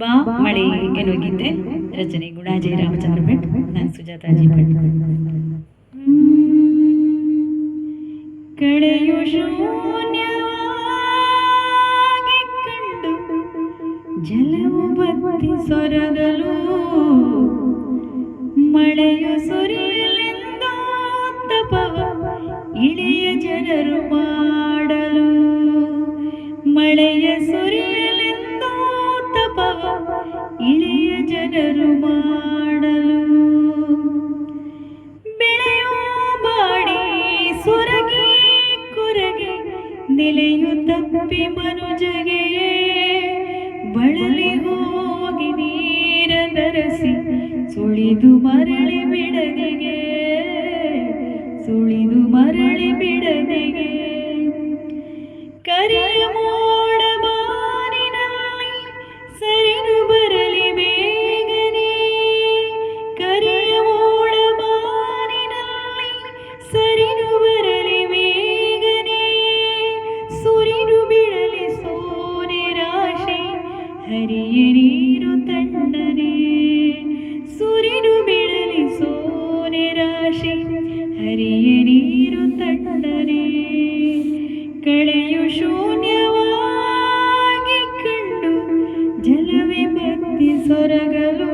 ಬಾ ಮಳೆ ಏನೋ ಗೀತೆ ರಚನೆ. ಗುಣಾಜಯ ರಾಮಚಂದ್ರ ಭಟ್, ನಾನು ಸುಜಾತಾಜಿ ಭಟ್. ಕಳೆಯು ಶೂನ್ಯವಾಗಿ ಕಂಡು ಜಲವು ಬತ್ತಿ ಸೊರಗಲು ಮಳೆಯು ಸುರಿಯಲೆಂದು ತಪವ ಇಳಿಯ ಜನರು ಜನರು ಮಾಡಲು. ಬೆಳೆಯೋ ಬಾಡಿ ಸೊರಗಿ, ಕೊರಗೆ, ನೆಲೆಯು ತಪ್ಪಿ ಮನುಜಗೆ. ಬಳಲಿ ಹೋಗಿ ನೀರ ನರಸಿ ಸುಳಿದು ಮರಳಿ ಹರಿಯ ನೀರು ತಣ್ಣನೆ ಸುರಿದು ಬಿಡಲಿ ಸೋನೆ ರಾಶಿ. ಹರಿಯ ನೀರು ತಣ್ಣನೆ ಕಳೆಯು ಶೂನ್ಯವಾಗಿ ಕಂಡು ಜಲವೇ ಭಕ್ತಿ ಸೊರಗಲು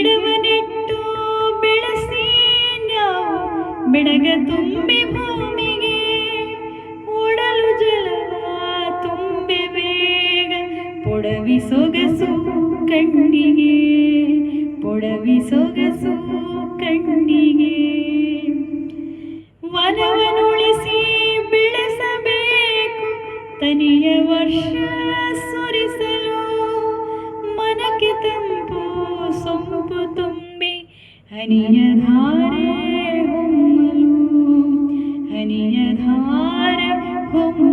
ಗಿಡವ ನೆಟ್ಟು ಬೆಳೆಸಿ ನಾವು ಬೆಳಗ ತುಂಬಿ ಭೂಮಿಗೆ ಓಡಲು ಜಲವ ತುಂಬಿ ಬೇಗ. ಪೊಡವಿ ಸೊಗಸು ಕಣ್ಣಿಗೆ, ಪೊಡವಿ ಸೊಗಸು ಕಣ್ಣಿಗೆ. ವನವನುಳಿಸಿ ಬೆಳೆಸಬೇಕು, ತನಿಯ ವರ್ಷ ഹനിയധാരേ ഹനിയധാര ഹൊമ്മ